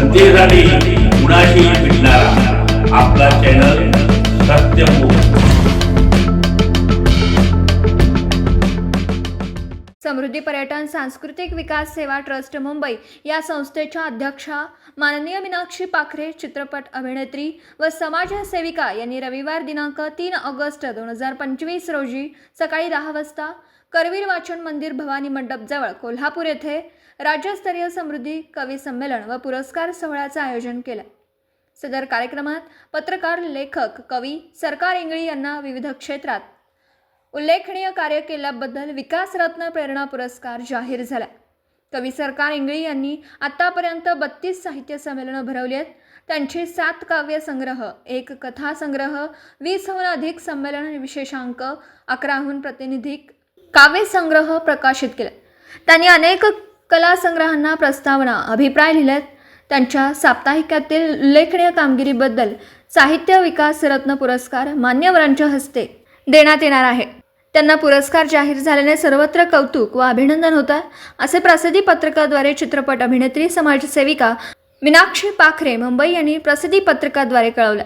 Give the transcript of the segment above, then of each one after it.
जनतेसाठी कुणाशी भेटणारा आपला चॅनल सत्यमुख समृद्धी पर्यटन सांस्कृतिक विकास सेवा ट्रस्ट मुंबई या संस्थेच्या अध्यक्षा माननीय मीनाक्षी पाखरे चित्रपट अभिनेत्री व समाजसेविका यांनी रविवार दिनांक तीन ऑगस्ट दोन हजार पंचवीस रोजी सकाळी दहा वाजता करवीर वाचन मंदिर भवानी मंडपजवळ कोल्हापूर येथे राज्यस्तरीय समृद्धी कवी संमेलन व पुरस्कार सोहळ्याचं आयोजन केलं. सदर कार्यक्रमात पत्रकार लेखक कवी सरकार इंगळी यांना विविध क्षेत्रात उल्लेखनीय कार्य केल्याबद्दल विकासरत्न प्रेरणा पुरस्कार जाहीर झाला. कवी सरकार इंगळी यांनी आत्तापर्यंत बत्तीस साहित्य संमेलनं भरवली आहेत. त्यांचे सात काव्यसंग्रह एक कथासंग्रह वीसहून अधिक संमेलन विशेषांक अकराहून प्रतिनिधिक काव्यसंग्रह प्रकाशित केले. त्यांनी अनेक कलासंग्रहांना प्रस्तावना अभिप्राय लिहिलेत. त्यांच्या साप्ताहिकातील उल्लेखनीय कामगिरीबद्दल साहित्य विकास रत्न पुरस्कार मान्यवरांच्या हस्ते देण्यात येणार आहे. त्यांना पुरस्कार जाहीर झाल्याने सर्वत्र कौतुक व अभिनंदन होतं. असे प्रसिद्धी पत्रकाद्वारे चित्रपट अभिनेत्री समाजसेविका मीनाक्षी पाखरे मुंबई यांनी प्रसिद्धी पत्रकाद्वारे कळवलं.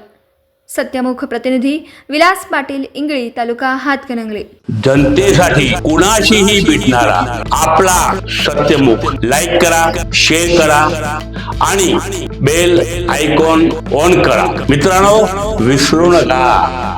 सत्यमुख प्रतिनिधी विलास पाटील इंगळी तालुका हातकणंगले. जनतेसाठी कुणाशीही भेटणारा आपला सत्यमुख लाईक करा शेअर करा आणि बेल आयकॉन ऑन करा. मित्रांनो विसरू नका.